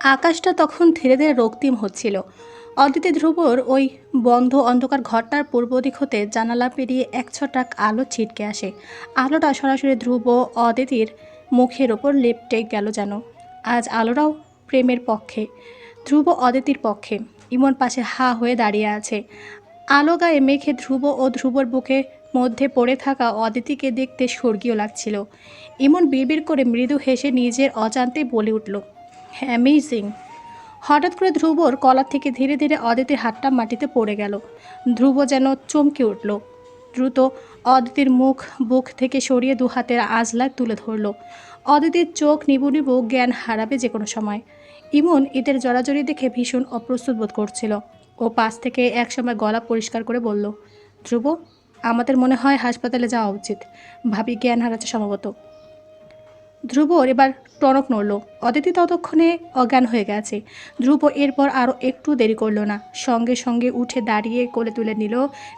আকাশটা তখন ধীরে ধীরে রক্তিম হচ্ছিল। অদিতি ধ্রুবর ওই বন্ধ অন্ধকার ঘরটার পূর্ব দিক হতে জানালা পেরিয়ে এক ছটাক আলো ছিটকে আসে। আলোটা সরাসরি ধ্রুব অদিতির মুখের ওপর লেপটে গেল যেন। আজ আলোটাও প্রেমের পক্ষে, ধ্রুব অদিতির পক্ষে। ইমন পাশে হা হয়ে দাঁড়িয়ে আছে। আলো গায়ে মেঘে ধ্রুব ও ধ্রুবর বুকে মধ্যে পড়ে থাকা অদিতিকে দেখতে স্বর্গীয় লাগছিল। ইমন বিড়বিড় করে মৃদু হেসে নিজের অজান্তে বলে উঠল অ্যামেজিং হঠাৎ করে ধ্রুবর কলার থেকে ধীরে ধীরে অদিতির হাতটা মাটিতে পড়ে গেল। ধ্রুব যেন চমকে উঠল। দ্রুত অদিতির মুখ, বুক থেকে সরিয়ে দু হাতের আজলাক তুলে ধরল। অদিতির চোখ নিবু নিবু জ্ঞান হারাবে যে কোনো সময়। ইমন এদের জড়াজড়ি দেখে ভীষণ অপ্রস্তুত বোধ করছিল। ও পাশ থেকে একসময় গলা পরিষ্কার করে বলল, ধ্রুব, আমাদের মনে হয় হাসপাতালে যাওয়া উচিত। ভাবি জ্ঞান হারাচ্ছে সম্ভবত। ধ্রুবর এবার টনক নড়ল। অদিতি ততক্ষণে অজ্ঞান হয়ে গেছে। ধ্রুব এরপর আরও একটু দেরি করল না। সঙ্গে সঙ্গে উঠে দাঁড়িয়ে কোলে তুলে নিল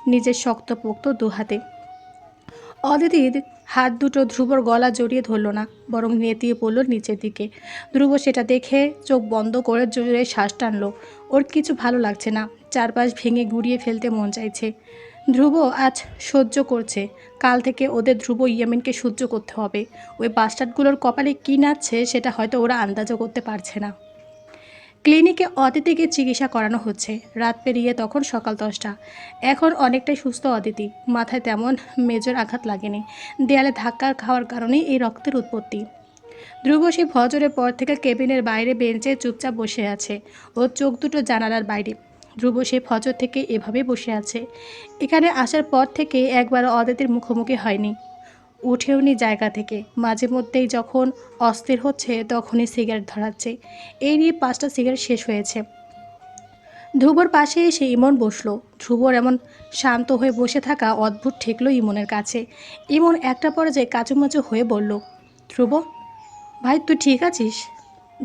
নিজের শক্তপোক্ত দু হাতে অদিতির হাত দুটো ধ্রুবর গলা জড়িয়ে ধরল না, বরং নেতিয়ে পড়ল নিচের দিকে। ধ্রুব সেটা দেখে চোখ বন্ধ করে জোরে শ্বাস টানলো। ওর কিছু ভালো লাগছে না। চারপাশ ভেঙে গুড়িয়ে ফেলতে মন চাইছে। ধ্রুব আজ সহ্য করছে। কাল থেকে ওদের ধ্রুব ইয়ামিনকে সহ্য করতে হবে। ওই বাস্টার্ডগুলোর কপালে কী নাচছে সেটা হয়তো ওরা আন্দাজও করতে পারছে না। ক্লিনিকে অদিতিকে চিকিৎসা করানো হচ্ছে। রাত পেরিয়ে তখন সকাল দশটা। এখন অনেকটাই সুস্থ অদিতি। মাথায় তেমন মেজর আঘাত লাগেনি। দেয়ালে ধাক্কা খাওয়ার কারণেই এই রক্তের উৎপত্তি। ধ্রুব সেই ফজরের পর থেকে কেবিনের বাইরে বেঞ্চে চুপচাপ বসে আছে। ওর চোখ দুটো জানালার বাইরে। ধ্রুব সে ফজর থেকে এভাবে বসে আছে। এখানে আসার পর থেকে একবার অদিতির মুখোমুখি হয়নি। উঠেওনি জায়গা থেকে। মাঝে মধ্যেই যখন অস্থির হচ্ছে, তখনই সিগারেট ধরাচ্ছে। এই নিয়ে পাঁচটা সিগারেট শেষ হয়েছে। ধ্রুবর পাশে এসে ইমন বসল। ধ্রুবর এমন শান্ত হয়ে বসে থাকা অদ্ভুত ঠেকলো ইমনের কাছে। ইমন একটা পর্যায়ে কাচুমাচু হয়ে বলল, ধ্রুব, ভাই তুই ঠিক আছিস?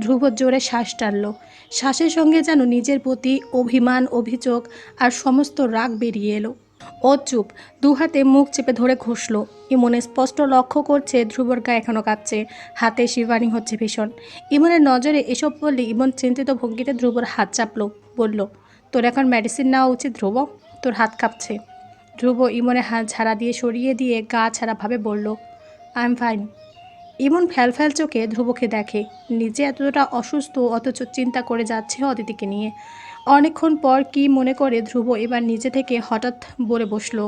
ধ্রুব জোরে শ্বাস টানলো। শ্বাসের সঙ্গে যেন নিজের প্রতি অভিমান, অভিযোগ আর সমস্ত রাগ বেরিয়ে এলো। ও চুপ, দু হাতে মুখ চেপে ধরে ঘষলো। ইমনে স্পষ্ট লক্ষ্য করছে ধ্রুবর গা এখনও কাঁপছে। হাতে শিবানি হচ্ছে ভীষণ। ইমনের নজরে এসব বললে ইমন চিন্তিত ভঙ্গিতে ধ্রুবর হাত চাপলো। বলল, তোর এখন মেডিসিন নেওয়া উচিত ধ্রুব? তোর হাত কাঁপছে। ধ্রুব ইমনে হাত ঝাড়া দিয়ে সরিয়ে দিয়ে গা ছাড়াভাবে বলল আই এম ফাইন ইমন ফ্যাল ফ্যাল চোখে ধ্রুবকে দেখে। নিজে এতটা অসুস্থ, অথচ চিন্তা করে যাচ্ছে অদিতিকে নিয়ে। অনেকক্ষণ পর কি মনে করে ধ্রুব এবার নিজে থেকে হঠাৎ বলে বসল,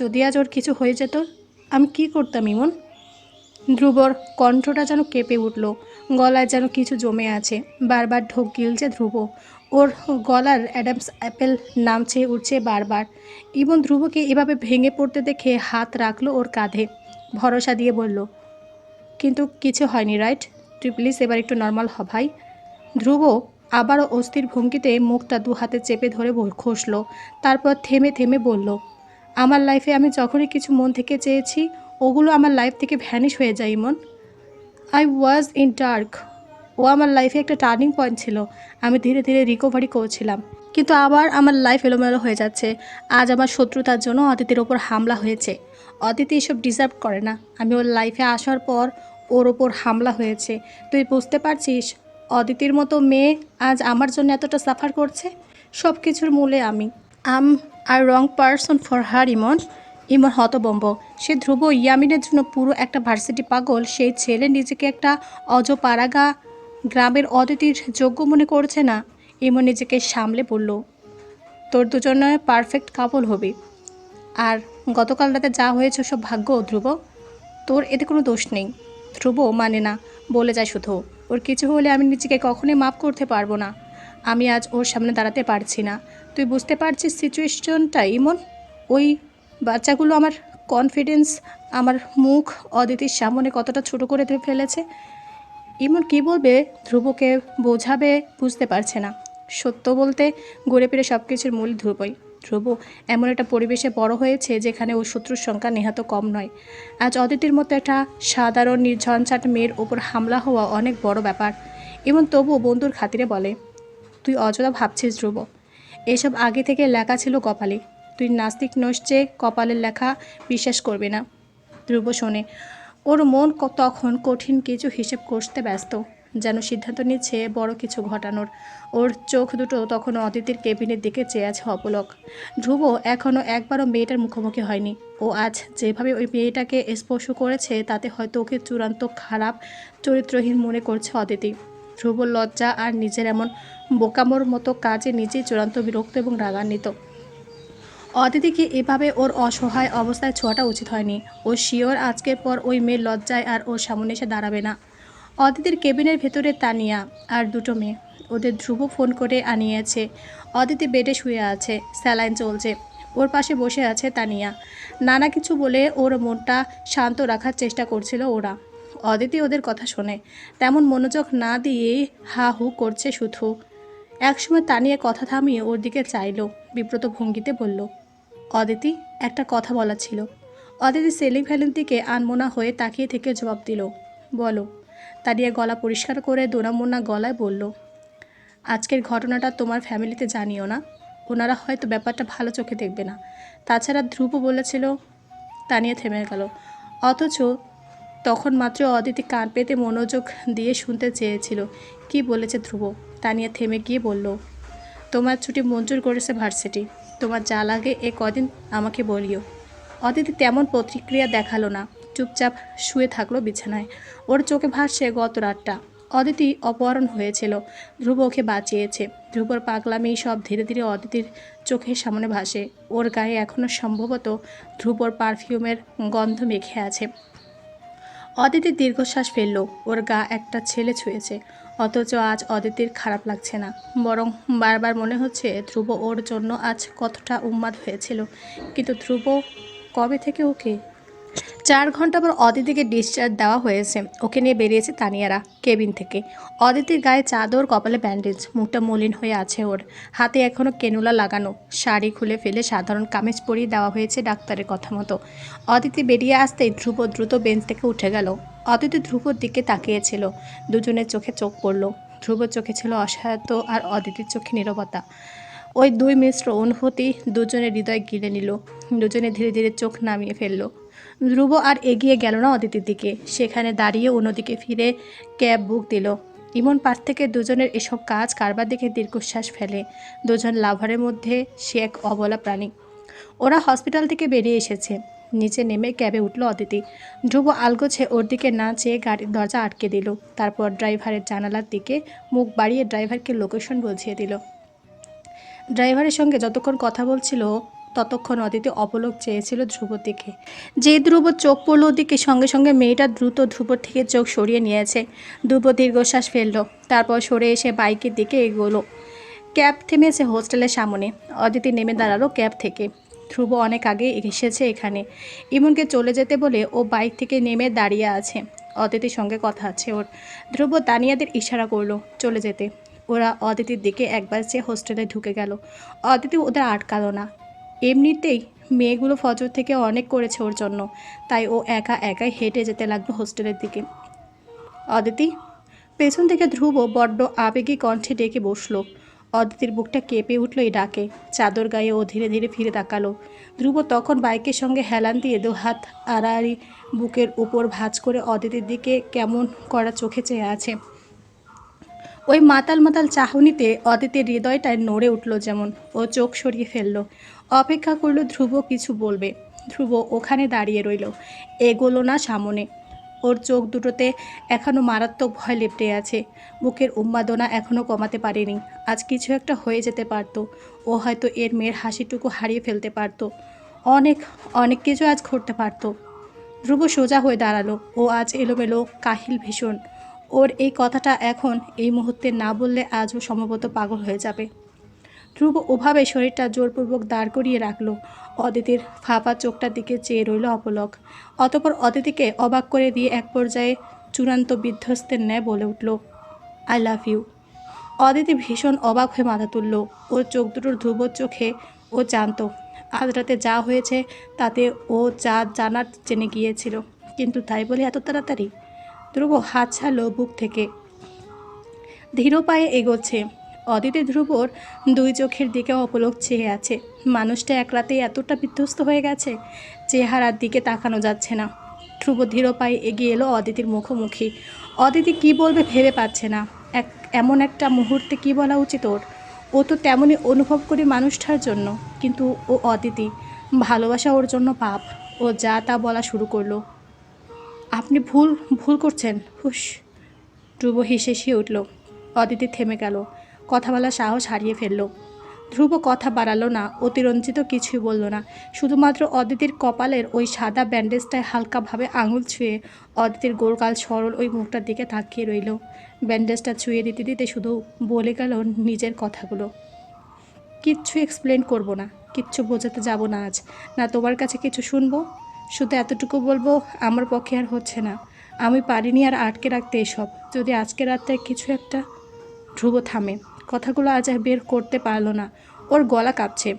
যদি আজ ওর কিছু হয়ে যেত, আমি কি করতাম ইমন? ধ্রুবর কণ্ঠটা যেন কেঁপে উঠল, গলায় যেন কিছু জমে আছে। বারবার ঢোক গিলছে ধ্রুব। ওর গলার অ্যাডামস অ্যাপেল নামছে উঠছে বারবার। ইমন ধ্রুবকে এভাবে ভেঙে পড়তে দেখে হাত রাখল ওর কাঁধে। ভরসা দিয়ে বলল কিন্তু কিছু হয়নি রাইট তুই প্লিজ এবার একটু নর্মাল হ, ভাই। ধ্রুব আবারও অস্থির ভঙ্গিতে মুখটা দু হাতে চেপে ধরে খসলো তারপর থেমে থেমে বলল, আমার লাইফে আমি যখনই কিছু মন থেকে চেয়েছি, ওগুলো আমার লাইফ থেকে ভ্যানিশ হয়ে যায়, Emon. I was in dark ও আমার লাইফে একটা টার্নিং পয়েন্ট ছিল। আমি ধীরে ধীরে রিকভারি করছিলাম। কিন্তু আবার আমার লাইফ এলোমেলো হয়ে যাচ্ছে। আজ আমার শত্রুতার জন্য অদিতির ওপর হামলা হয়েছে। অদিতি এসব ডিজার্ভ করে না। আমি ওর লাইফে আসার পর ওর ওপর হামলা হয়েছে। তুই বুঝতে পারছিস, অদিতির মতো মেয়ে আজ আমার জন্য এতটা সাফার করছে? সব কিছুর মূলে আমি। আম আর wrong person for her Emon Emon হতবম্ব। সে ধ্রুব ইয়ামিনের জন্য পুরো একটা ভার্সিটি পাগল। সেই ছেলে নিজেকে একটা অজপাড়াগা গ্রামের অদিতির যোগ্য মনে করছে না। ইমন নিজেকে সামলে বলল, তোর দুজনে পারফেক্ট কাপল হবে। আর গতকাল রাতে যা হয়েছে সব ভাগ্য ধ্রুব। তোর এতে কোনো দোষ নেই। ধ্রুব মানে না, বলে যায় শুধু। ওর কিছু হলে আমি নিজেকে কখনোই মাফ করতে পারব না। আমি আজ ওর সামনে দাঁড়াতে পারছি না। তুই বুঝতে পারছিস সিচুয়েশনটা, ইমন? ওই বাচ্চাগুলো আমার কনফিডেন্স আমার মুখ অদিতির সামনে কতটা ছোট করে ফেলেছে? ইমন কি বলবে? ধ্রুবকে বোঝাবে, বুঝতে পারছে না। সত্য বলতে গড়ে পেরে সব কিছুর মূল ধ্রুবই। ধ্রুব এমন একটা পরিবেশে বড় হয়েছে যেখানে ও শত্রুর সংখ্যা নেহাত কম নয়। আজ অদিতির মতো একটা সাধারণ নির্ঝঞ্ঝাট মেয়ের ওপর হামলা হওয়া অনেক বড় ব্যাপার। এবং তবুও বন্ধুর খাতিরে বলে, তুই অযথা ভাবছিস ধ্রুব। এসব আগে থেকে লেখা ছিল কপালে। তুই নাস্তিক নস কপালের লেখা বিশ্বাস করবে না। ধ্রুব শোনে, ওর মন তখন কঠিন কিছু হিসেব করতে ব্যস্ত। যেন সিদ্ধান্ত নিচ্ছে বড় কিছু ঘটানোর। ওর চোখ দুটো তখনও অদিতির কেবিনের দিকে চেয়ে আছে অপলক। ধ্রুব এখনও একবারও মেয়েটার মুখোমুখি হয়নি। ও আজ যেভাবে ওই মেয়েটাকে স্পর্শ করেছে, তাতে হয়তো ওকে চূড়ান্ত খারাপ চরিত্রহীন মনে করছে অদিতি। ধ্রুব লজ্জা আর নিজের এমন বোকামোর মতো কাজে নিজেই চূড়ান্ত বিরক্ত এবং রাগান্বিত। অদিতিকে এভাবে ওর অসহায় অবস্থায় ছোঁয়াটা উচিত হয়নি। ও শিওর আজকের পর ওই মেয়ের লজ্জায় আর ওর সামনে এসে দাঁড়াবে না। অদিতির কেবিনের ভেতরে তানিয়া আর দুটো মেয়ে। ওদের ধ্রুব ফোন করে আনিয়েছে, অদিতি বেডে শুয়ে আছে, স্যালাইন চলছে। ওর পাশে বসে আছে তানিয়া। নানা কিছু বলে ওর মনটা শান্ত রাখার চেষ্টা করছিল ওরা। অদিতি ওদের কথা শোনে। তেমন মনোযোগ না দিয়ে হা হু করছে শুধু। একসময় তানিয়া কথা থামিয়ে ওর দিকে চাইলো, বিব্রত ভঙ্গিতে বলল, অদিতি, একটা কথা বলা ছিল। অদিতি সেলিং ফ্যালিং দিকে আনমোনা হয়ে তাকিয়ে থেকে জবাব দিল, বলো। তানিয়া গলা পরিষ্কার করে দোনামোনা গলায় বলল, আজকের ঘটনাটা তোমার ফ্যামিলিতে জানিও না। ওনারা হয়তো ব্যাপারটা ভালো চোখে দেখবে না। তাছাড়া ধ্রুব বলেছিল তানিয়া থেমে গেল। অথচ তখন মাত্র অদিতি কান পেতে মনোযোগ দিয়ে শুনতে চেয়েছিল। কি বলেছে ধ্রুব? তানিয়া থেমে গিয়ে বলল, তোমার ছুটি মঞ্জুর করেছে ভার্সিটি। তোমার যা লাগে এ কদিন আমাকে বলিও। অদিতি তেমন প্রতিক্রিয়া দেখাল না। চুপচাপ শুয়ে থাকল বিছানায়। ওর চোখে ভাসছে গত রাতটা। অদিতি অপহরণ হয়েছিল। ধ্রুব ওকে বাঁচিয়েছে। ধ্রুবর পাগলামি সব ধীরে ধীরে অদিতির চোখের সামনে ভাসে। ওর গায়ে এখনও সম্ভবত ধ্রুবর পারফিউমের গন্ধ মেখে আছে। অদিতির দীর্ঘশ্বাস ফেলল। ওর গা একটা ছেলে ছুঁয়েছে। অথচ আজ অদিতির খারাপ লাগছে না। বরং বারবার মনে হচ্ছে ধ্রুব ওর জন্য আজ কতটা উন্মাদ হয়েছিল। কিন্তু ধ্রুব কবে থেকে ওকে চার ঘণ্টা পর অদিতিকে ডিসচার্জ দেওয়া হয়েছে। ওকে নিয়ে বেরিয়েছে তানিয়ারা কেবিন থেকে। অদিতির গায়ে চাদর, কপালে ব্যান্ডেজ মুখটা মলিন হয়ে আছে ওর। হাতে এখনও কেনুলা লাগানো। শাড়ি খুলে ফেলে সাধারণ কামিজ পরিয়ে দেওয়া হয়েছে ডাক্তারের কথা মতো। অদিতি বেরিয়ে আসতেই ধ্রুব দ্রুত বেঞ্চ থেকে উঠে গেল। অদিতি ধ্রুবর দিকে তাকিয়েছিল। দুজনের চোখে চোখ পড়ল। ধ্রুবর চোখে ছিল অসহায়ত্ব আর অদিতির চোখে নীরবতা। ওই দুই মিশ্র অনুভূতি দুজনের হৃদয় গিলে নিল। দুজনে ধীরে ধীরে চোখ নামিয়ে ফেলল। ধ্রুব আর এগিয়ে গেল না অদিতির দিকে। সেখানে দাঁড়িয়ে অন্যদিকে ফিরে ক্যাব বুক দিল। ইমন পাশ থেকে দুজনের এসব কাজ কারবার দেখে দীর্ঘশ্বাস ফেলে। দুজন লাভারের মধ্যে সে এক অবলা প্রাণী। ওরা হসপিটাল থেকে বেরিয়ে এসেছে। নিচে নেমে ক্যাবে উঠল অদিতি। ধ্রুব আলগোছে ওর দিকে না চেয়ে গাড়ির দরজা আটকে দিল। তারপর ড্রাইভারের জানালার দিকে মুখ বাড়িয়ে ড্রাইভারকে লোকেশন বুঝিয়ে দিল। ড্রাইভারের সঙ্গে যতক্ষণ কথা বলছিল ততক্ষণ অদিতি অপলক চেয়েছিল ধ্রুবর দিকে। যে ধ্রুব চোখ পড়ল ওদিকে, সঙ্গে সঙ্গে মেয়েটা দ্রুত ধ্রুবর থেকে চোখ সরিয়ে নিয়েছে। ধ্রুব দীর্ঘশ্বাস ফেলল, তারপর সরে এসে বাইকের দিকে এগোলো। ক্যাব থেমেছে হোস্টেলের সামনে। অদিতি নেমে দাঁড়াল ক্যাব থেকে। ধ্রুব অনেক আগে এসেছে এখানে। ইমনকে চলে যেতে বলে ও বাইক থেকে নেমে দাঁড়িয়ে আছে। অদিতির সঙ্গে কথা আছে ওর। ধ্রুব দানিয়াদের ইশারা করল চলে যেতে। ওরা অদিতির দিকে একবার চেয়ে হোস্টেলে ঢুকে গেল। অদিতি ওদের আটকালো না। এমনিতেই মেয়েগুলো ফজর থেকে অনেক করেছে ওর জন্য। তাই ও একা একাই হেঁটে যেতে লাগল হোস্টেলের দিকে। অদিতি, পেছন থেকে ধ্রুব বড্ড আবেগী কণ্ঠে ডেকে বসল। অদিতির বুকটা কেঁপে উঠল এই ডাকে। চাদর গায়ে ও ধীরে ধীরে ফিরে তাকালো। ধ্রুব তখন বাইকের সঙ্গে হেলান দিয়ে দু হাত আড়াআড়ি বুকের উপর ভাঁজ করে অদিতির দিকে কেমন করা চোখে চেয়ে আছে। ওই মাতাল মাতাল চাহনিতে অদিতির হৃদয়টায় নড়ে উঠল যেমন। ও চোখ সরিয়ে ফেলল। অপেক্ষা করল ধ্রুব কিছু বলবে। ধ্রুব ওখানে দাঁড়িয়ে রইল। এগোলো না সামনে। ওর চোখ দুটোতে এখনও মারাত্মক ভয় লেপটে আছে। বুকের উন্মাদনা এখনও কমাতে পারেনি। আজ কিছু একটা হয়ে যেতে পারতো। ও হয়তো এর মেয়ের হাসিটুকু হারিয়ে ফেলতে পারতো। অনেক অনেক কিছু আজ ঘটতে পারতো। ধ্রুব সোজা হয়ে দাঁড়াল। ও আজ এলোমেলো, কাহিল ভীষণ। ওর এই কথাটা এখন এই মুহূর্তে না বললে আজও সম্ভবত পাগল হয়ে যাবে। ধ্রুব ওভাবে শরীরটা জোরপূর্বক দাঁড় করিয়ে রাখল। অদিতির ফাঁপা চোখটার দিকে চেয়ে রইল অপলক। অতপর অদিতিকে অবাক করে দিয়ে এক পর্যায়ে চূড়ান্ত বিধ্বস্তের ন্যায় বলে উঠল, আই লাভ ইউ। অদিতি ভীষণ অবাক হয়ে মাথা তুলল। ওর চোখ দুটোর ধ্রুবর চোখে ও জানতো। আজ রাতে যা হয়েছে তাতে ও যা জানার জেনে গিয়েছিল। কিন্তু তাই বলে এত তাড়াতাড়ি? ধ্রুব হাত ছাড়লো বুক থেকে। ধীর পায়ে এগোচ্ছে। অদিতি ধ্রুবর দুই চোখের দিকে অপলক চেয়ে আছে। মানুষটা এক রাতেই এতটা বিধ্বস্ত হয়ে গেছে, চেহারার দিকে তাকানো যাচ্ছে না। ধ্রুব ধীর পায়ে এগিয়ে এলো অদিতির মুখোমুখি। অদিতি কি বলবে ভেবে পাচ্ছে না। এক, এমন একটা মুহূর্তে কি বলা উচিত ওর? ও তো তেমনই অনুভব করি মানুষটার জন্য, কিন্তু ও অদিতি, ভালোবাসা ওর জন্য পাপ। ও যা তা বলা শুরু করল। আপনি ভুল ভুল করছেন। হুস ধ্রুব হেসে সে উঠল। অদিতি থেমে গেল। কথা বলার সাহস হারিয়ে ফেলল। ধ্রুব কথা বাড়ালো না, অতিরঞ্জিত কিছুই বলল না। শুধুমাত্র অদিতির কপালের ওই সাদা ব্যান্ডেজটায় হালকাভাবে আঙুল ছুঁয়ে অদিতির গোলগাল সরল ওই মুখটার দিকে তাকিয়ে রইল। ব্যান্ডেজটা ছুঁয়ে দিতে দিতে শুধু বলে গেল নিজের কথাগুলো। কিচ্ছু এক্সপ্লেন করব না, কিচ্ছু বোঝাতে যাব না আজ। না তোমার কাছে কিছু শুনব? শুধু এতটুকু বলব, আমার পক্ষে আর হচ্ছে না। আমি পারিনি আর আটকে রাখতে এসব। যদি আজকে রাতে কিছু একটা ধ্রুব থামে। কথাগুলো আজ বের করতে পারল না। ওর গলা কাঁপছে।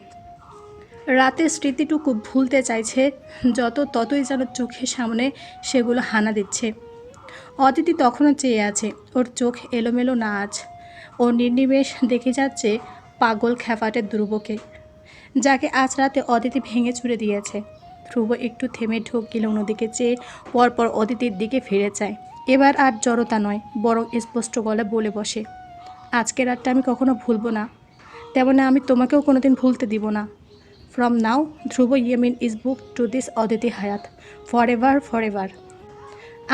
রাতের স্মৃতিটুকু ভুলতে চাইছে, যত ততই যেন চোখের সামনে সেগুলো হানা দিচ্ছে। অদিতি তখনও চেয়ে আছে, ওর চোখ এলোমেলো না আজ। ও নির্নিমেষ দেখে যাচ্ছে পাগল খ্যাফাটের ধ্রুবকে, যাকে আজ রাতে অদিতি ভেঙে চুরে দিয়েছে। ধ্রুব একটু থেমে ঢোক গেল অন্যদিকে চেয়ে পরপর অদিতির দিকে ফিরে যায় এবার আর জড়তা নয়, বরং স্পষ্ট গলা বলে বসে। আজকের রাতটা আমি কখনো ভুলবো না। তেমন আমি তোমাকেও কোনোদিন ভুলতে দিব না। From now Dhruv Yamin is book to this Aditi Hayat forever for ever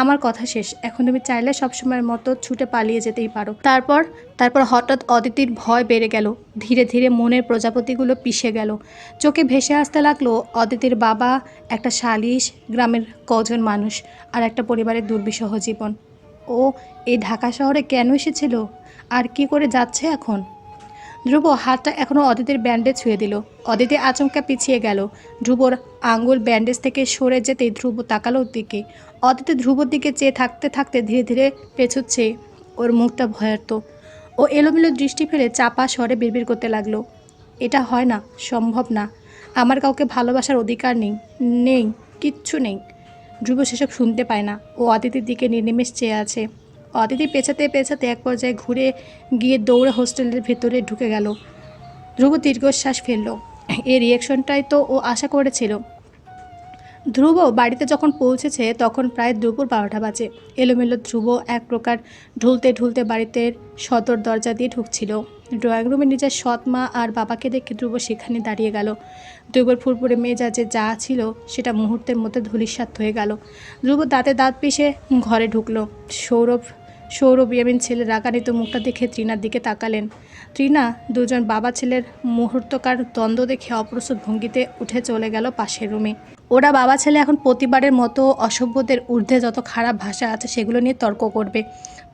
আমার কথা শেষ। এখন তুমি চাইলে সবসময়ের মতো ছুটে পালিয়ে যেতেই পারো। তারপর তারপর হঠাৎ অদিতির ভয় বেড়ে গেল। ধীরে ধীরে মনের প্রজাপতিগুলো পিষে গেল। চোখে ভেসে আসতে লাগল অদিতির বাবা, একটা শালিশ গ্রামের কজন মানুষ আর একটা পরিবারের দুর্বিষহ জীবন। ও এই ঢাকা শহরে কেন এসেছিল? আর কি করে যাচ্ছে এখন? ধ্রুব হাতটা এখনও অদিতির ব্যান্ডেজ ছুঁয়ে দিল। অদিতি আচমকা পিছিয়ে গেল। ধ্রুবর আঙ্গুল ব্যান্ডেজ থেকে সরে যেতেই ধ্রুব তাকালো দিকে অদিতি ধ্রুবর দিকে চেয়ে থাকতে থাকতে ধীরে ধীরে পেছুচ্ছে। ওর মুখটা ভয়ার্ত। ও এলোমেলো দৃষ্টি ফেলে চাপা স্বরে বিড়বিড় করতে লাগল। এটা হয় না, সম্ভব না। আমার কাউকে ভালোবাসার অধিকার নেই নেই, কিচ্ছু নেই। ধ্রুব সেসব শুনতে পায় না। ও অদিতির দিকে নির্নিমেষ চেয়ে আছে। অদিতি পেছাতে পেছাতে এক পর্যায়ে ঘুরে গিয়ে দৌড়ে হোস্টেলের ভেতরে ঢুকে গেল। ধ্রুব দীর্ঘশ্বাস ফেলল। এই রিয়াকশনটাই তো ও আশা করেছিল। ধ্রুব বাড়িতে যখন পৌঁছেছে, তখন প্রায় দুপুর বারোটা বাজে। এলোমেলো ধ্রুব এক প্রকার ঢুলতে ঢুলতে বাড়িতে সদর দরজা দিয়ে ঢুকছিল। ড্রয়িং রুমে নিজের সৎ মা আর বাবাকে দেখে ধ্রুব সেখানে দাঁড়িয়ে গেল। ধ্রুবর ফুরফুরে মেজাজে যা ছিল সেটা মুহূর্তের মধ্যে ধূলিসাৎ হয়ে গেল। ধ্রুব দাঁতে দাঁত পিষে ঘরে ঢুকলো। সৌরভ সৌরভ ইয়ামিন ছেলের রাগান্বিত মুখটা দেখে ত্রিনার দিকে তাকালেন। তৃণা দুজন বাবা ছেলের মুহূর্তকার দ্বন্দ্ব দেখে অপ্রস্তুত ভঙ্গিতে উঠে চলে গেল পাশের রুমে। ওরা বাবা ছেলে এখন প্রতিবারের মতো অসভ্যদের ঊর্ধ্বে যত খারাপ ভাষা আছে সেগুলো নিয়ে তর্ক করবে।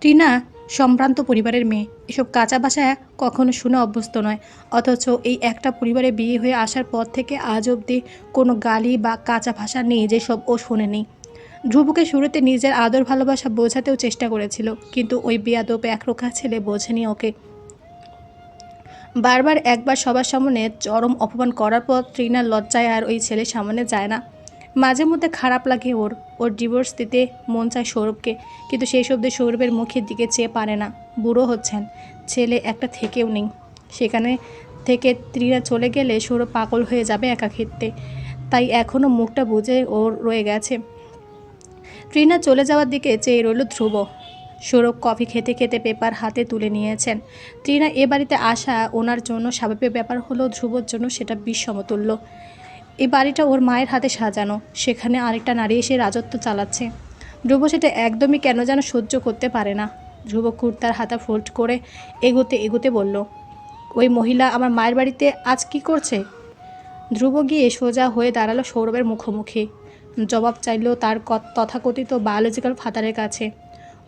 টিনা সম্ভ্রান্ত পরিবারের মেয়ে। এসব কাঁচা ভাষা কখনো শুনে অভ্যস্ত নয়। অথচ এই একটা পরিবারে বিয়ে হয়ে আসার পর থেকে আজ অবধি কোনো গালি বা কাঁচা ভাষা নেই যেসব ও শোনেনি। ধ্রুবকে শুরুতে নিজের আদর ভালোবাসা বোঝাতেও চেষ্টা করেছিল, কিন্তু ওই বেয়াদব একরোখা ছেলে বোঝেনি ওকে। বারবার একবার সবার সামনে চরম অপমান করার পর তৃণার লজ্জায় আর ওই ছেলের সামনে যায় না। মাঝে মধ্যে খারাপ লাগে ওর। ওর ডিভোর্স দিতে মন চায় সৌরভকে, কিন্তু সেই শব্দে সৌরভের মুখের দিকে চেয়ে পারে না। বুড়ো হচ্ছেন, ছেলে একটা থেকেও নেই। সেখানে থেকে তৃণা চলে গেলে সৌরভ পাগল হয়ে যাবে একা ক্ষেত্রে তাই এখনও মুখটা বুঝে ওর রয়ে গেছে। ট্রিনা চলে যাওয়ার দিকে চেয়ে রইল ধ্রুব। সৌরভ কফি খেতে খেতে পেপার হাতে তুলে নিয়েছেন। ট্রিনা এ বাড়িতে আসা ওনার জন্য স্বাভাবিক ব্যাপার হলো ধ্রুবর জন্য সেটা বিশ্বমতুল্য এই বাড়িটা ওর মায়ের হাতে সাজানো। সেখানে আরেকটা নারী এসে রাজত্ব চালাচ্ছে। ধ্রুব সেটা একদমই কেন যেন সহ্য করতে পারে না। ধ্রুব কুর্তার হাতা ফোল্ড করে এগোতে এগোতে বলল, ওই মহিলা আমার মায়ের বাড়িতে আজ কি করছে? ধ্রুব গিয়ে সোজা হয়ে দাঁড়াল সৌরভের মুখোমুখি। জবাব চাইলেও তার তথাকথিত বায়োলজিক্যাল ফাদারের কাছে।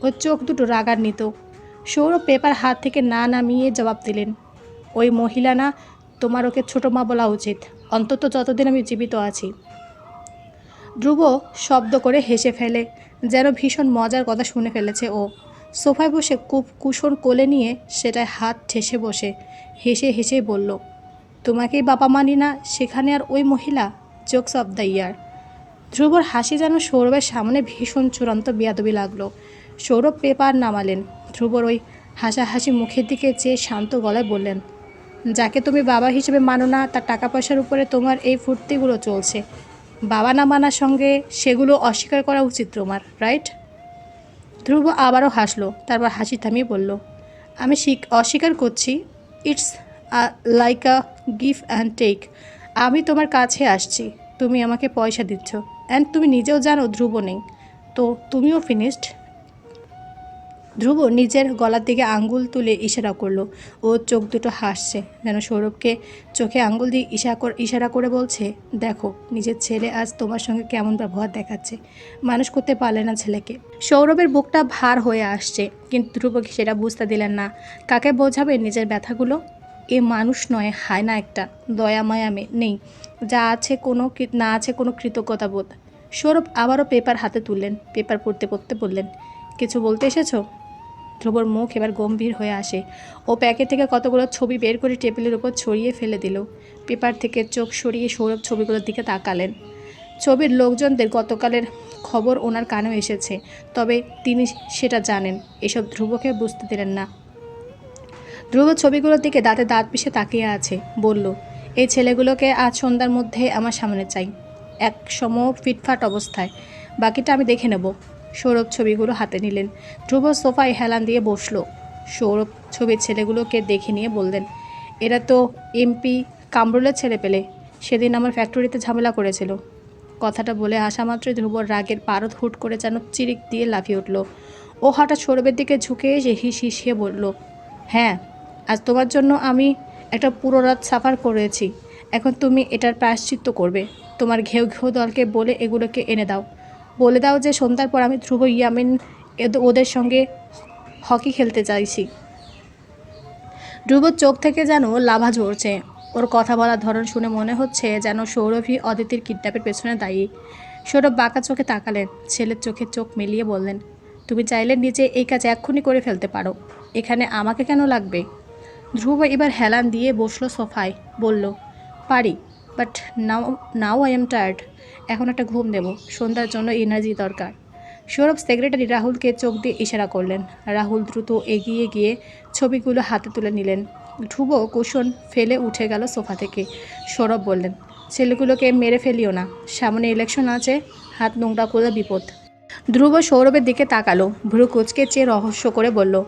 ওর চোখ দুটো রাগান্বিত। সৌরভ পেপার হাত থেকে না নামিয়ে জবাব দিলেন, ওই মহিলা না তোমার ওকে ছোটো মা বলা উচিত। অন্তত যতদিন আমি জীবিত আছি। ধ্রুব শব্দ করে হেসে ফেলে, যেন ভীষণ মজার কথা শুনে ফেলেছে ও। সোফায় বসে কূপ কুশন কোলে নিয়ে সেটায় হাত ঠেসে বসে, হেসে হেসেই বলল, তোমাকেই বাবা মানি না, সেখানে আর ওই মহিলা? Jokes of the year. ধ্রুবর হাসি যেন সৌরভের সামনে ভীষণ চূড়ান্ত বেয়াদবি লাগল। সৌরভ পেপার নামালেন। ধ্রুবর ওই হাসাহাসি মুখের দিকে চেয়ে শান্ত গলায় বললেন যাকে তুমি বাবা হিসেবে মানো না, তার টাকা পয়সার উপরে তোমার এই ফুর্তিগুলো চলছে। বাবা না মানার সঙ্গে সেগুলো অস্বীকার করা উচিত তোমার রাইট ধ্রুব আবারও হাসলো, তারপর হাসি থামিয়ে বলল, আমি অস্বীকার করছি। It's like a give and take আমি তোমার কাছে আসছি। তুমি আমাকে পয়সা দিচ্ছ। অ্যান্ড তুমি নিজেও জানো ধ্রুব নেই। তো তুমিও ফিনিশড ধ্রুব নিজের গলার দিকে আঙ্গুল তুলে ইশারা করল। ও চোখ দুটো হাসছে। যেন সৌরভকে চোখে আঙ্গুল দিয়ে ইশা ইশারা করে বলছে, দেখো, নিজের ছেলে আজ তোমার সঙ্গে কেমন ব্যবহার দেখাচ্ছে। মানুষ করতে পারলে না ছেলেকে। সৌরভের বুকটা ভার হয়ে আসছে, কিন্তু ধ্রুবকে সেটা বুঝতে দিলেন না। কাকে বোঝাবে নিজের ব্যথাগুলো? এ মানুষ নয়, হায় না একটা। দয়া, মায়া নেই। যা আছে কোনো না আছে কোনো কৃতজ্ঞতা বোধ। সৌরভ আবারও পেপার হাতে তুললেন, পেপার পড়তে পড়তে বললেন, কিছু বলতে এসেছ? ধ্রুবর মুখ এবার গম্ভীর হয়ে আসে। ও প্যাকেট থেকে কতগুলো ছবি বের করে টেবিলের উপর ছড়িয়ে ফেলে দিল। পেপার থেকে চোখ সরিয়ে সৌরভ ছবিগুলোর দিকে তাকালেন। ছবির লোকজনদের গতকালের খবর ওনার কানেও এসেছে, তবে তিনি সেটা জানেন। এসব ধ্রুবকে বুঝতে দিলেন না। ধ্রুব ছবিগুলোর দিকে দাঁতে দাঁত পিষে তাকিয়ে আছে, বলল, এই ছেলেগুলোকে আজ সন্ধ্যার মধ্যে আমার সামনে চাই। এক সম ফিটফাট অবস্থায়। বাকিটা আমি দেখে নেব। সৌরভ ছবিগুলো হাতে নিলেন। ধ্রুব সোফায় হেলান দিয়ে বসল। সৌরভ ছবির ছেলেগুলোকে দেখে নিয়ে বললেন, এরা তো এমপি কামরুলের ছেলে পেলে। সেদিন আমার ফ্যাক্টরিতে ঝামেলা করেছিল। কথাটা বলে আসা মাত্রই ধ্রুবর রাগের পারদ হুট করে যেন চিরিক দিয়ে লাফিয়ে উঠল। ও হঠাৎ সৌরভের দিকে ঝুঁকে এসে হিস হিসিয়ে বলল হ্যাঁ আজ তোমার জন্য আমি একটা পুরো রাত সাফার করেছি। এখন তুমি এটার প্রায়শ্চিত্ত করবে। তোমার ঘেউ ঘেউ দলকে বলে এগুলোকে এনে দাও। বলে দাও যে সন্ধ্যার পর আমি ধ্রুব ইয়ামিন ওদের সঙ্গে হকি খেলতে চাইছি ধ্রুবর চোখ থেকে যেন লাভা ঝরছে। ওর কথা বলার ধরন শুনে মনে হচ্ছে যেন সৌরভী অদিতির কিডন্যাপের পেছনে দায়ী। সৌরভ বাঁকা চোখে তাকালেন, ছেলের চোখে চোখ মিলিয়ে বললেন, তুমি চাইলে নিজে এই কাজ এক্ষুনি করে ফেলতে পারো। এখানে আমাকে কেন লাগবে? ধ্রুব এবার হেলান দিয়ে বসল সোফায়, বলল, পারি but now now I am tired এখন একটা ঘুম দেব, সন্ধ্যার জন্য এনার্জি দরকার। সৌরভ সেক্রেটারি রাহুলকে চোখ দিয়ে ইশারা করলেন। রাহুল দ্রুত এগিয়ে গিয়ে ছবিগুলো হাতে তুলে নিলেন। ধ্রুব কুশন ফেলে উঠে গেল সোফা থেকে। সৌরভ বললেন, ছেলেগুলোকে মেরে ফেলিও না। সামনে ইলেকশন আছে, হাত নোংরা করলে বিপদ। ধ্রুব সৌরভের দিকে তাকালো। ভ্রু কুচকে চেয়ে রহস্য করে বলল,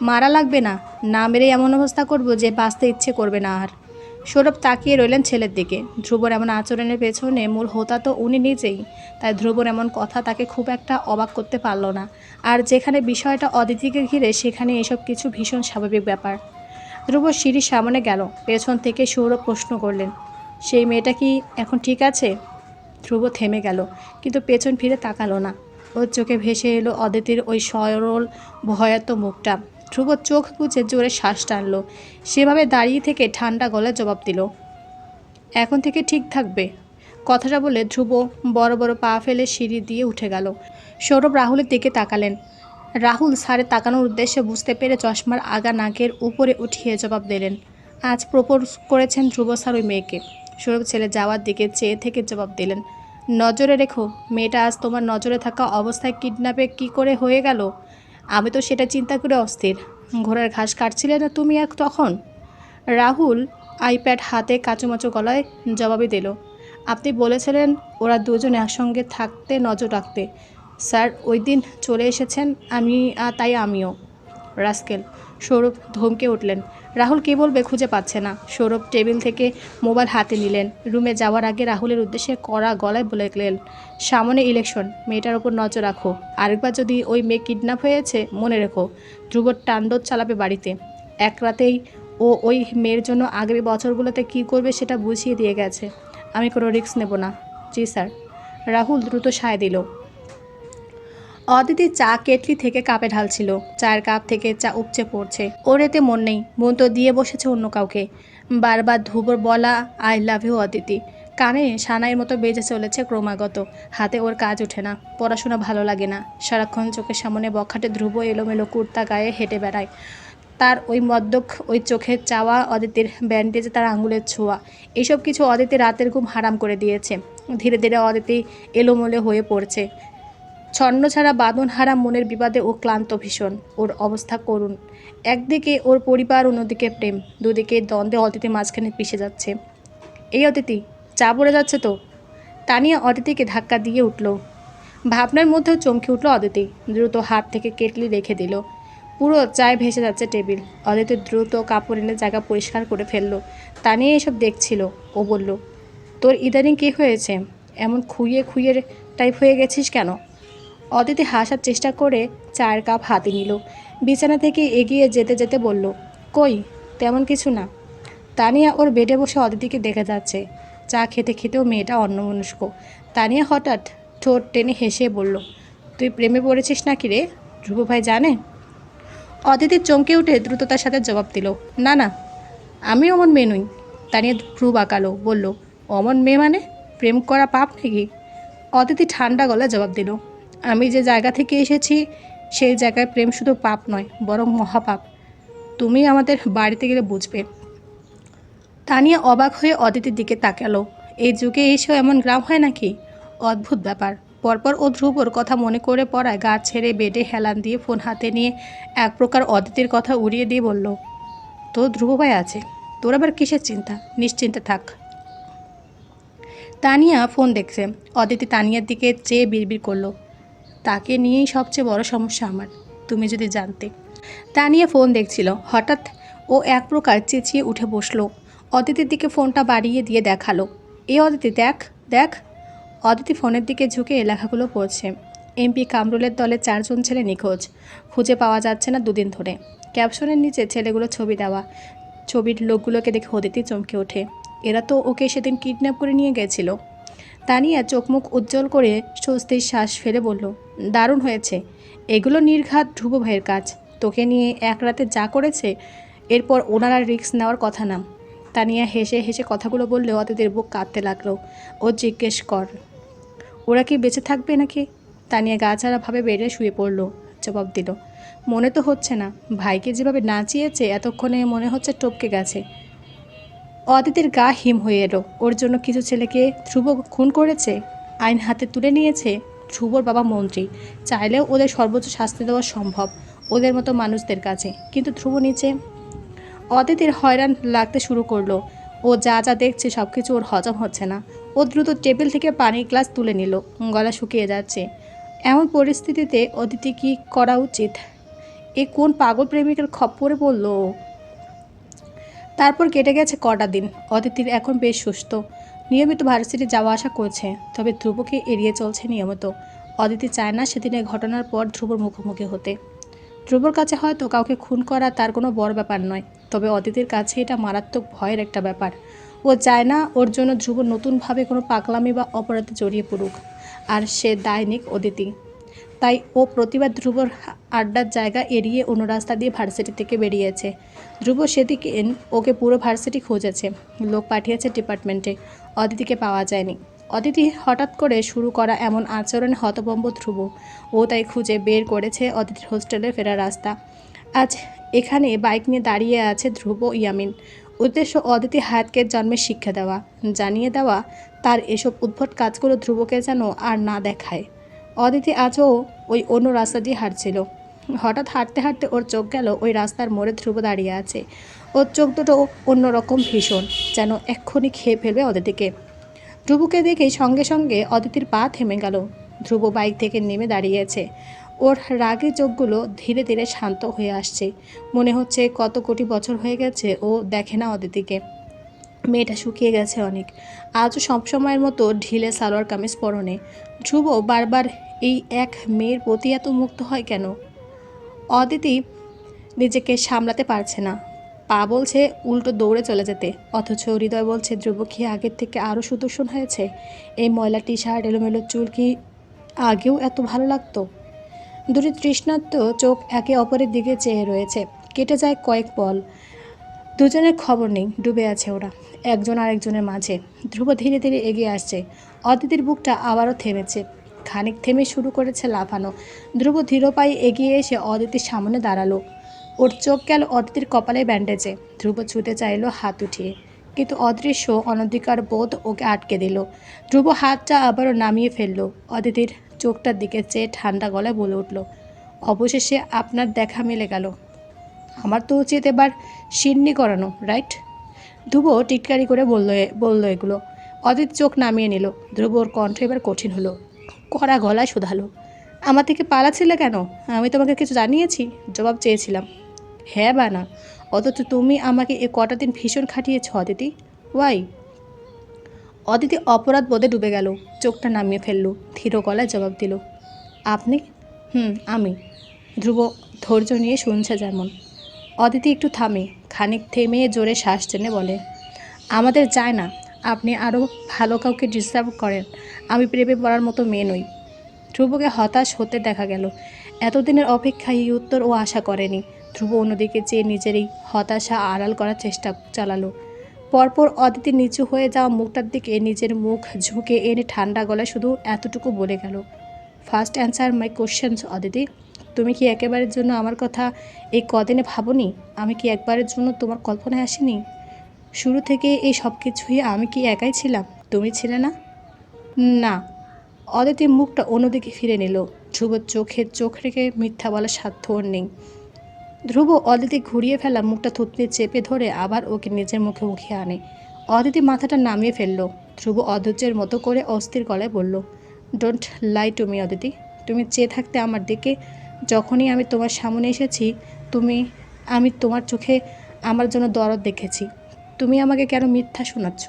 মারা লাগবে না। না মেরে এমন অবস্থা করব যে বাঁচতে ইচ্ছে করবে না আর। সৌরভ তাকিয়ে রইলেন ছেলের দিকে। ধ্রুবর এমন আচরণের পেছনে মূল হোতা তো উনি নিজেই, তাই ধ্রুবর এমন কথা তাকে খুব একটা অবাক করতে পারল না। আর যেখানে বিষয়টা অদিতিকে ঘিরে, সেখানে এসব কিছু ভীষণ স্বাভাবিক ব্যাপার। ধ্রুব সিঁড়ির সামনে গেল, পেছন থেকে সৌরভ প্রশ্ন করলেন, সেই মেয়েটা কি এখন ঠিক আছে? ধ্রুব থেমে গেল, কিন্তু পেছন ফিরে তাকালো না। ওর চোখে ভেসে এলো অদিতির ওই সরল, ভয়াত মুখটা। ধ্রুব চোখ বুঝে জোরে শ্বাস টানল। সেভাবে দাঁড়িয়ে থেকে ঠান্ডা গলায় জবাব দিল, এখন থেকে ঠিক থাকবে। কথাটা বলে ধ্রুব বড় বড় পা ফেলে সিঁড়ি দিয়ে উঠে গেল। সৌরভ রাহুলের দিকে তাকালেন। রাহুল স্যারে তাকানোর উদ্দেশ্যে বুঝতে পেরে চশমার আগা নাকের উপরে উঠিয়ে জবাব দিলেন, আজ প্রপোজ করেছেন ধ্রুব স্যার ওই মেয়েকে। সৌরভ ছেলে যাওয়ার দিকে চেয়ে থেকে জবাব দিলেন, নজরে রেখো, মেয়েটা আজ তোমার নজরে থাকা অবস্থায় কিডন্যাপে কি করে হয়ে গেল? আমি তো সেটা চিন্তা করে অস্থির। ঘোড়ার ঘাস কাটছিলে না তুমি এক তখন? রাহুল আইপ্যাড হাতে কাঁচুমাচু গলায় জবাবে দিল, আপনি বলেছিলেন ওরা দুজন একসঙ্গে থাকতে, নজর রাখতে। স্যার, ওই দিন চলে এসেছেন আমি তাই আমিও। রাস্কেল সৌরভ ধমকে উঠলেন রাহুল কী বলবে খুঁজে পাচ্ছে না। সৌরভ টেবিল থেকে মোবাইল হাতে নিলেন। রুমে যাওয়ার আগে রাহুলের উদ্দেশ্যে কড়া গলায় বলে গেলেন সামনে ইলেকশন মেয়েটার ওপর নজর রাখো। আরেকবার যদি ওই মেয়ে কিডন্যাপ হয়েছে, মনে রেখো ধ্রুবর টান্ডব চালাবে বাড়িতে। এক রাতেই ও ওই মেয়ের জন্য আগামী বছরগুলোতে কী করবে সেটা বুঝিয়ে দিয়ে গেছে। আমি কোনো রিস্ক নেব না। জি স্যার রাহুল দ্রুত সায় দিল। অদিতি চা কেটলি থেকে কাপে ঢালছিল। চায়ের কাপ থেকে চা উপচে পড়ছে। ওর এতে মন নেই। মন তো দিয়ে বসেছে অন্য কাউকে। বারবার ধুবর বলা, আই লাভ ইউ অদিতি। কানে সানাইয়ের মতো বেজে চলেছে ক্রমাগত। হাতে ওর কাজ ওঠে না। পড়াশোনা ভালো লাগে না। সারাক্ষণ চোখের সামনে বখাটে ধ্রুব এলোমেলো কুর্তা গায়ে হেঁটে বেড়ায়। তার ওই মদ্যক, ওই চোখের চাওয়া অদিতির ব্যান্ডেজে তার আঙুলের ছোঁয়া। এসব কিছু অদিতি রাতের ঘুম হারাম করে দিয়েছে। ধীরে ধীরে অদিতি এলোমেলো হয়ে পড়ছে। ছন্ন ছাড়া বাঁধন হারা মনের বিবাদে ও ক্লান্ত ভীষণ। ওর অবস্থা করুন একদিকে ওর পরিবার, অন্যদিকে প্রেম। দুদিকে দ্বন্দ্বে অতিথি মাঝখানে পিষে যাচ্ছে। এই অতিথি, চা পড়ে যাচ্ছে তো? তানিয়া অদিতিকে ধাক্কা দিয়ে উঠল। ভাবনার মধ্যেও চমকে উঠল অদিতি। দ্রুত হাত থেকে কেটলি রেখে দিল। পুরো চায় ভেসে যাচ্ছে টেবিল। অদিতি দ্রুত কাপড় এনে জায়গা পরিষ্কার করে ফেলল। তা নিয়ে এসব দেখছিল। ও বলল, তোর ইদানিং কী হয়েছে? এমন খুইয়ে খুইয়ে টাইপ হয়ে গেছিস কেন? অদিতি হাসার চেষ্টা করে চায়ের কাপ হাতে নিল। বিছানা থেকে এগিয়ে যেতে যেতে বলল, কই, তেমন কিছু না। তানিয়া ওর বেডে বসে অদিতিকে দেখে যাচ্ছে। চা খেতে খেতেও মেয়েটা অন্যমনস্ক। তানিয়া হঠাৎ ঠোঁট টেনে হেসে বলল, তুই প্রেমে পড়েছিস নাকি রে? ধ্রুব ভাই জানে? অদিতি চমকে উঠে দ্রুততার সাথে জবাব দিল, না না, আমি অমন মেয়ে নই। তানিয়া ভ্রু বাঁকালো বলল, অমন মেয়ে মানে? প্রেম করা পাপ নাকি? অদিতি ঠান্ডা গলায় জবাব দিল আমি যে জায়গা থেকে এসেছি, সেই জায়গায় প্রেম শুধু পাপ নয়, বরং মহাপাপ। তুমি আমাদের বাড়িতে গেলে বুঝবে। তানিয়া অবাক হয়ে অদিতির দিকে তাকালো। এই যুগে এসেও এমন গ্রাম হয় নাকি? অদ্ভুত ব্যাপার। পরপর ও ধ্রুবর কথা মনে করে পড়ায় গা ছেড়ে বেডে হেলান দিয়ে ফোন হাতে নিয়ে এক প্রকার অদিতির কথা উড়িয়ে দিয়ে বলল তো ধ্রুব ভাই আছে। তোর আবার কিসের চিন্তা? নিশ্চিন্তে থাক। তানিয়া ফোন দেখছে। অদিতি তানিয়ার দিকে চেয়ে বিড়বিড় করল। তাকে নিয়েই সবচেয়ে বড় সমস্যা আমার, তুমি যদি জানতে। তা নিয়ে ফোন দেখছিল, হঠাৎ ও এক প্রকার চেঁচিয়ে উঠে বসল। অদিতির দিকে ফোনটা বাড়িয়ে দিয়ে দেখাল। এ অদিতি, দেখ দেখ। অদিতি ফোনের দিকে ঝুঁকে লেখাগুলো পড়ছে। এমপি কামরুলের দলে চারজন ছেলে নিখোঁজ। খুঁজে পাওয়া যাচ্ছে না দুদিন ধরে। ক্যাপশনের নিচে ছেলেগুলো ছবি দেওয়া। ছবির লোকগুলোকে দেখে অদিতি চমকে ওঠে। এরা তো ওকে সেদিন কিডন্যাপ করে নিয়ে গেছিল। তানিয়া চোখ মুখ উজ্জ্বল করে স্বস্তির শ্বাস ফেলে বলল দারুণ হয়েছে। এগুলো নির্ঘাত ধ্রুব ভাইয়ের কাজ। তোকে নিয়ে এক রাতে যা করেছে, এরপর ওনারা রিস্ক নেওয়ার কথা না। তানিয়া হেসে হেসে কথাগুলো বললে অতিথির বুক কাঁদতে লাগল। ও জিজ্ঞেস কর, ওরা কি বেঁচে থাকবে নাকি? তানিয়া গা ছাড়াভাবে বেড়ে শুয়ে পড়ল, জবাব দিল, মনে তো হচ্ছে না। ভাইকে যেভাবে নাচিয়েছে, এতক্ষণে মনে হচ্ছে টপকে গেছে। অদিতির গা হিম হয়ে এলো। ওর জন্য কিছু ছেলেকে ধ্রুব খুন করেছে? আইন হাতে তুলে নিয়েছে? ধ্রুবর বাবা মন্ত্রী, চাইলেও ওদের সর্বোচ্চ শাস্তি দেওয়া সম্ভব ওদের মতো মানুষদের কাছে। কিন্তু ধ্রুব নিচে অদিতির হয়রান লাগতে শুরু করল। ও যা যা দেখছে সব কিছু ওর হজম হচ্ছে না। ও দ্রুত টেবিল থেকে পানির গ্লাস তুলে নিল, গলা শুকিয়ে যাচ্ছে। এমন পরিস্থিতিতে অদিতি কি করা উচিত? এ কোন পাগল প্রেমিকের খপ্পরে ও? তারপর কেটে গেছে কটা দিন। অদিতির এখন বেশ সুস্থ। নিয়মিত ভার্সিটি যাওয়া আসা করছে, তবে ধ্রুবকে এড়িয়ে চলছে নিয়মিত। অদিতি চায় না সেদিনের ঘটনার পর ধ্রুবর মুখোমুখি হতে। ধ্রুবর কাছে হয়তো কাউকে খুন করা তার কোনো বড় ব্যাপার নয়, তবে অদিতির কাছে এটা মারাত্মক ভয়ের একটা ব্যাপার। ও চায় না ওর জন্য ধ্রুব নতুনভাবে কোনো পাকলামি বা অপরাধে জড়িয়ে পড়ুক, আর সে দায়নিক অদিতি। তাই ও প্রতিবার ধ্রুবর আড্ডার জায়গা এড়িয়ে অন্য রাস্তা দিয়ে ভার্সিটি থেকে বেরিয়েছে। ধ্রুব সেদিকে ওকে পুরো ভার্সিটি খুঁজেছে। লোক পাঠিয়েছে ডিপার্টমেন্টে। অদিতিকে পাওয়া যায়নি। অদিতি হঠাৎ করে শুরু করা এমন আচরণে হতবম্ব ধ্রুব। ও তাই খুঁজে বের করেছে অদিতির হোস্টেলে ফেরার রাস্তা। আজ এখানে বাইক নিয়ে দাঁড়িয়ে আছে ধ্রুব ইয়ামিন। উদ্দেশ্য অদিতি হায়াতকে জন্মের শিক্ষা দেওয়া। জানিয়ে দেওয়া, তার এসব উদ্ভট কাজগুলো ধ্রুবকে যেন আর না দেখায়। অদিতি আজও ওই অন্য রাস্তা দিয়ে হাঁটছিল। হঠাৎ হাঁটতে হাঁটতে ওর চোখ গেল ওই রাস্তার মোড়ে ধ্রুব দাঁড়িয়ে আছে। ওর চোখ দুটো অন্যরকম ভীষণ, যেন এক্ষুনি খেয়ে ফেলবে অদিতিকে। ধ্রুবকে দেখেই সঙ্গে সঙ্গে অদিতির পা থেমে গেল। ধ্রুব বাইক থেকে নেমে দাঁড়িয়েছে। ওর রাগে চোখগুলো ধীরে ধীরে শান্ত হয়ে আসছে। মনে হচ্ছে কত কোটি বছর হয়ে গেছে ও দেখে না অদিতিকে। মেয়েটা শুকিয়ে গেছে অনেক। আজও সবসময়ের মতো ঢিলে সালোয়ার কামিজ পরনে। ধ্রুব বারবার এই এক মেয়ের প্রতি এত মুক্ত হয় কেন? অদিতি নিজেকে সামলাতে পারছে না। পা বলছে, উল্টো দৌড়ে চলে যেতে। অথচ হৃদয় বলছে ধ্রুব আগের থেকে আরও সুদর্শন হয়েছে? এই ময়লা টি শার্ট এলোমেলো চুল কি আগেও এত ভালো লাগতো? দুটি তৃষ্ণার্ত চোখ একে অপরের দিকে চেয়ে রয়েছে। কেটে যায় কয়েক পল দুজনের খবর নেই, ডুবে আছে ওরা, একজন আরেকজনের মাঝে। ধ্রুব ধীরে ধীরে এগিয়ে আসছে। অদিতির বুকটা আবারও থেমেছে। খানিক থেমে শুরু করেছে লাফানো। ধ্রুব ধীরপায়ে এগিয়ে এসে অদিতির সামনে দাঁড়াল। ওর চোখ গেল অদিতির কপালে ব্যান্ডেজে ধ্রুব ছুটে চাইলো হাত উঠিয়ে। কিন্তু অদৃশ্য, অনধিকার বোধ ওকে আটকে দিল। ধ্রুব হাতটা আবারও নামিয়ে ফেলল। অদিতির চোখটার দিকে চেয়ে ঠান্ডা গলায় বলে উঠল, অবশেষে আপনার দেখা মিলে গেল। আমার তো উচিত এবার সিন্নি করানো রাইট ধ্রুব টিটকারি করে বলল বলল এগুলো। অদিতি চোখ নামিয়ে নিল। ধ্রুব ওর কণ্ঠ এবার কঠিন হলো। কড়া গলায় শোধালো। আমার থেকে পালাচ্ছিলে কেন? আমি তোমাকে কিছু জানিয়েছি? জবাব চেয়েছিলাম। হ্যাঁ বা না অথচ তুমি আমাকে এ কটা দিন ভীষণ খাটিয়েছ, অদিতি। ওয়াই অদিতি অপরাধ বোধে ডুবে গেল। চোখটা নামিয়ে ফেলল। ধীর গলায় জবাব দিল, আপনি? হুম, আমি। ধ্রুব ধৈর্য নিয়ে শুনছে যেমন। অদিতি একটু থামে। খানিক থেমে জোরে শ্বাস টেনে বলে, আমাদের যায় না। আপনি আরও ভালো কাউকে ডিস্টার্ব করেন। আমি প্রেমে পড়ার মতো মেয়ে নই। ধ্রুবকে হতাশ হতে দেখা গেল। এতদিনের অপেক্ষায় এই উত্তর ও আশা করেনি। ধ্রুব অন্যদিকে চেয়ে নিজেরই হতাশা আড়াল করার চেষ্টা চালালো। পরপর অদিতি নিচু হয়ে যাওয়া মুখটার দিকে নিজের মুখ ঝুঁকে এনে ঠান্ডা গলায় শুধু এতটুকু বলে গেল first answer my questions Aditi. তুমি কি একেবারের জন্য আমার কথা এই কদিনে ভাবনি? আমি কি একবারের জন্য তোমার কল্পনায় আসিনি? শুরু থেকে এই সব কিছুই আমি কি একাই ছিলাম? তুমি ছিলে না? না। অদিতি মুখটা অন্যদিকে ফিরে নিল। ধ্রুব চোখে চোখ রেখে মিথ্যা বলার সাধ্য ওর নেই। ধ্রুব অদিতি ঘুরিয়ে ফেলা মুখটা থুতলে চেপে ধরে আবার ওকে নিজের মুখে উঠিয়ে আনে। অদিতি মাথাটা নামিয়ে ফেলল। ধ্রুব অধৈর্যের মতো করে অস্থির গলায় বলল don't lie to me Aditi. তুমি চেয়ে থাকতে আমার দিকে। যখনই আমি তোমার সামনে এসেছি, তুমি, আমি তোমার চোখে আমার জন্য দরদ দেখেছি। তুমি আমাকে কেন মিথ্যা শোনাচ্ছ?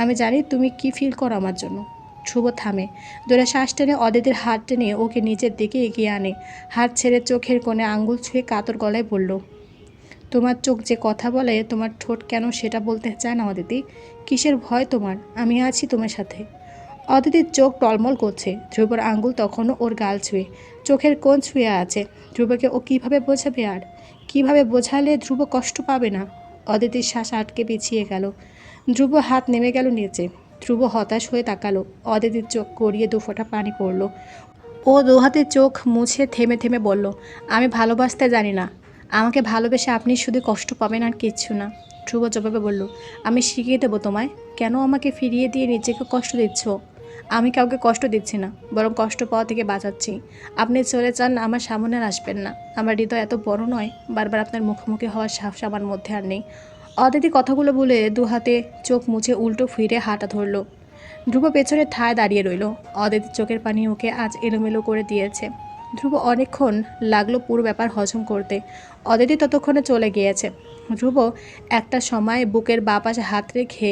আমি জানি তুমি কি ফিল করো আমার জন্য। ধ্রুব থামে। জোরে শ্বাস টেনে অদিতির হাত টেনে ওকে নিজের দিকে এগিয়ে আনে। হাত ছেড়ে চোখের কোণে আঙ্গুল ছুঁয়ে কাতর গলায় বলল, তোমার চোখ যে কথা বলে, তোমার ঠোঁট কেন সেটা বলতে চায় না অদিতি? কিসের ভয় তোমার? আমি আছি তোমার সাথে। অদিতির চোখ টলমল করছে। ধ্রুবর আঙ্গুল তখনও ওর গাল ছুঁয়ে, চোখের কোণ ছুঁয়ে আছে। ধ্রুবকে ও কীভাবে বোঝাবে আর? কীভাবে বোঝালে ধ্রুব কষ্ট পাবে না? অদিতির শ্বাস আটকে পিছিয়ে গেল। ধ্রুব হাত নেমে গেল নিচে। ধ্রুব হতাশ হয়ে তাকালো। অদিতির চোখ গড়িয়ে দু ফোঁটা পানি পড়ল। ও দু হাতে চোখ মুছে থেমে থেমে বলল, আমি ভালোবাসতে জানি না। আমাকে ভালোবেসে আপনি শুধু কষ্ট পাবেন আর কিচ্ছু না। ধ্রুব জবাবে বলল, আমি শিখিয়ে দেবো তোমায়। কেন আমাকে ফিরিয়ে দিয়ে নিজেকে কষ্ট দিচ্ছ? আমি কাউকে কষ্ট দিচ্ছি না, বরং কষ্ট পাওয়া থেকে বাঁচাচ্ছি। আপনি চলে চান আমার সামনে আর আসবেন না। আমার হৃদয় এত বড় নয়, বারবার আপনার মুখোমুখি হওয়ার সাহস আমার মধ্যে আর নেই। অদিতি কথাগুলো বলে দু হাতে চোখ মুছে উল্টো ফিরে হাঁটা ধরলো। ধ্রুব পেছনে ঠায় দাঁড়িয়ে রইল। অদিতির চোখের পানি ওকে আজ এলোমেলো করে দিয়েছে। ধ্রুব অনেকক্ষণ লাগল পুরো ব্যাপার হজম করতে। অদিতি ততক্ষণে চলে গিয়েছে। ধ্রুব একটা সময় বুকের বা পাশে হাত রেখে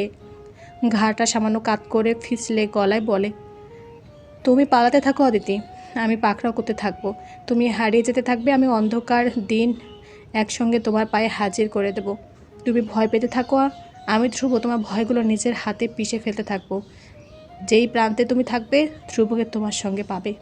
ঘাড়টা সামান্য কাত করে ফিসলে গলায় বলে, তুমি পালাতে থাকো অদিতি, আমি পাকড়াও করতে থাকব। তুমি হারিয়ে যেতে থাকবে, আমি অন্ধকার দিন একসঙ্গে তোমার পায়ে হাজির করে দেব। তুমি ভয় পেতে থাকো, আমি ধ্রুব তোমার ভয়গুলো নিজের হাতে পিষে ফেলতে থাকব। যেই প্রান্তে তুমি থাকবে, ধ্রুবকে তোমার সঙ্গে পাবে।